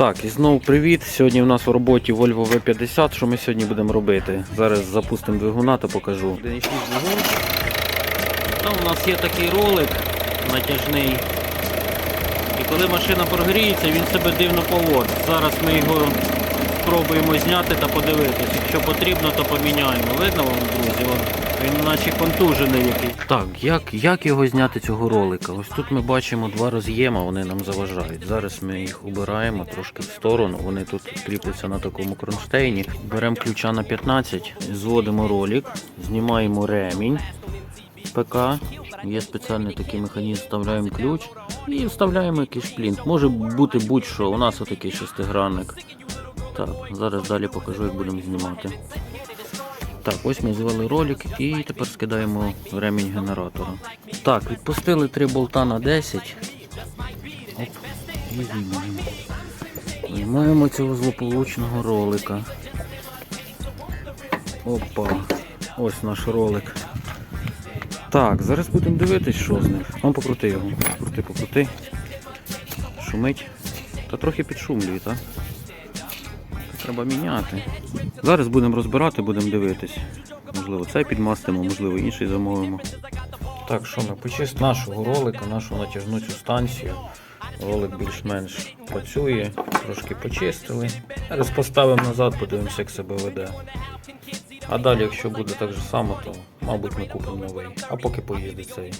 Так, і знову привіт. Сьогодні в нас в роботі Volvo V50. Що ми сьогодні будемо робити? Зараз запустимо двигуна та покажу. Там у нас є такий ролик натяжний. І коли машина прогріється, він себе дивно поводить. Зараз ми його спробуємо зняти та подивитись. Якщо потрібно, то поміняємо. Видно вам, друзі? Він наче контужений якийсь. Так, як, як його зняти цього ролика? Ось тут ми бачимо два роз'єма, вони нам заважають. Зараз ми їх убираємо трошки в сторону. Вони тут кріпляться на такому кронштейні. Беремо ключа на 15, зводимо ролик, знімаємо ремінь. ПК. Є спеціальний такий механізм, вставляємо ключ і вставляємо якийсь шплінт. Може бути будь-що. У нас отакий шестигранник. Так, зараз далі покажу, як будемо знімати. Так, ось ми звели ролик і тепер скидаємо ремінь генератора. Так, відпустили три болта на 10. Оп, цього злополучного ролика. Опа, ось наш ролик. Так, зараз будемо дивитись, що з ним. Ну, покрути його. Покрути, покрути. Шумить. Та трохи підшумлює, так? Треба міняти. Зараз будемо розбирати, будемо дивитись. Можливо, цей підмастимо, можливо, інший замовимо. Так, що ми почистимо нашого ролика, нашу натяжну цю станцію. Ролик більш-менш працює, трошки почистили. Зараз поставимо назад, подивимося, як себе веде. А далі, якщо буде так же само, то мабуть ми купимо новий. А поки поїздить цей.